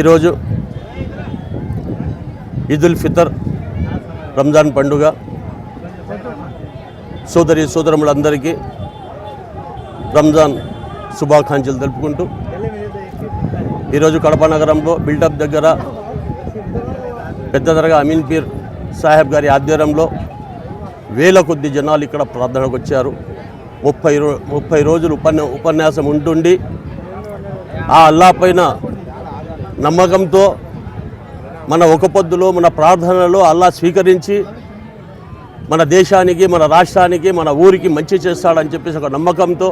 ఈరోజు ఈదుల్ ఫితర్ రంజాన్ పండుగ. సోదరి సోదరములందరికీ రంజాన్ శుభాకాంక్షలు తెలుపుకుంటూ ఈరోజు కడప నగరంలో బిల్డప్ దగ్గర పెద్దదరగా అమీన్ పీర్ సాహెబ్ గారి ఆధ్వర్యంలో వేల కొద్ది జనాలు ఇక్కడ ప్రార్థనకు వచ్చారు. ముప్పై రో ముప్పై రోజులు ఉపన్య ఉపన్యాసం ఉంటుండి ఆ అల్లా పైన నమ్మకంతో మన ఒక పొద్దులో మన ప్రార్థనలో అల్లా స్వీకరించి మన దేశానికి మన రాష్ట్రానికి మన ఊరికి మంచి చేస్తాడని చెప్పేసి ఒక నమ్మకంతో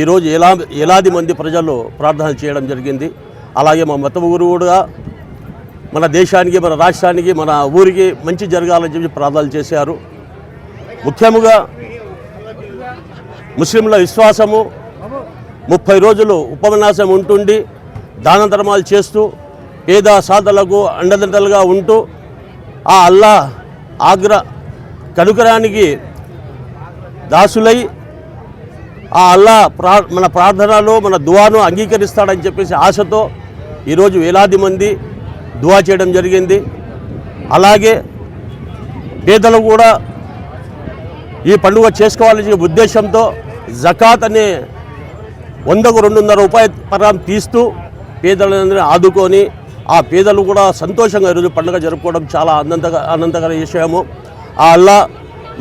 ఈరోజు ఎలా ఎలాది మంది ప్రజలు ప్రార్థన చేయడం జరిగింది. అలాగే మా మత గురువుడుగా మన దేశానికి మన రాష్ట్రానికి మన ఊరికి మంచి జరగాలని చెప్పి ప్రార్థనలు చేశారు. ముఖ్యముగా ముస్లింల విశ్వాసము ముప్పై రోజులు ఉపన్యాసం ఉంటుండి దాన ధర్మాలు చేస్తూ పేద సాధలకు అండదండలుగా ఉంటూ ఆ అల్లా ఆగ్ర కనుకరానికి దాసులై ఆ అల్లా ప్రా మన ప్రార్థనలో మన దువాను అంగీకరిస్తాడని చెప్పేసి ఆశతో ఈరోజు వేలాది మంది దువా చేయడం జరిగింది. అలాగే పేదలు కూడా ఈ పండుగ చేసుకోవాలనే ఉద్దేశంతో జకాత్ అనే వందకు రెండున్నర రూపాయల పరం తీస్తూ పేదలందరినీ ఆదుకొని ఆ పేదలు కూడా సంతోషంగా ఈరోజు పండుగ జరుపుకోవడం చాలా ఆనందక ఆనందకర విషయము. ఆ అల్లా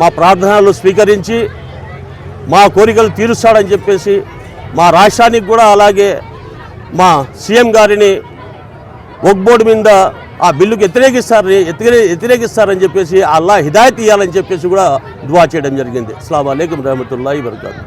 మా ప్రార్థనలు స్వీకరించి మా కోరికలు తీరుస్తాడని చెప్పేసి మా రాష్ట్రానికి కూడా అలాగే మా సీఎం గారిని ఒక్బోర్డు మీద ఆ బిల్లుకు వ్యతిరేకిస్తారని వ్యతిరే వ్యతిరేకిస్తారని చెప్పేసి అల్లా హిదాయత్ ఇవ్వాలని చెప్పేసి కూడా దువా చేయడం జరిగింది. అస్సలం అయికం రహమతుల్లా వరకాతు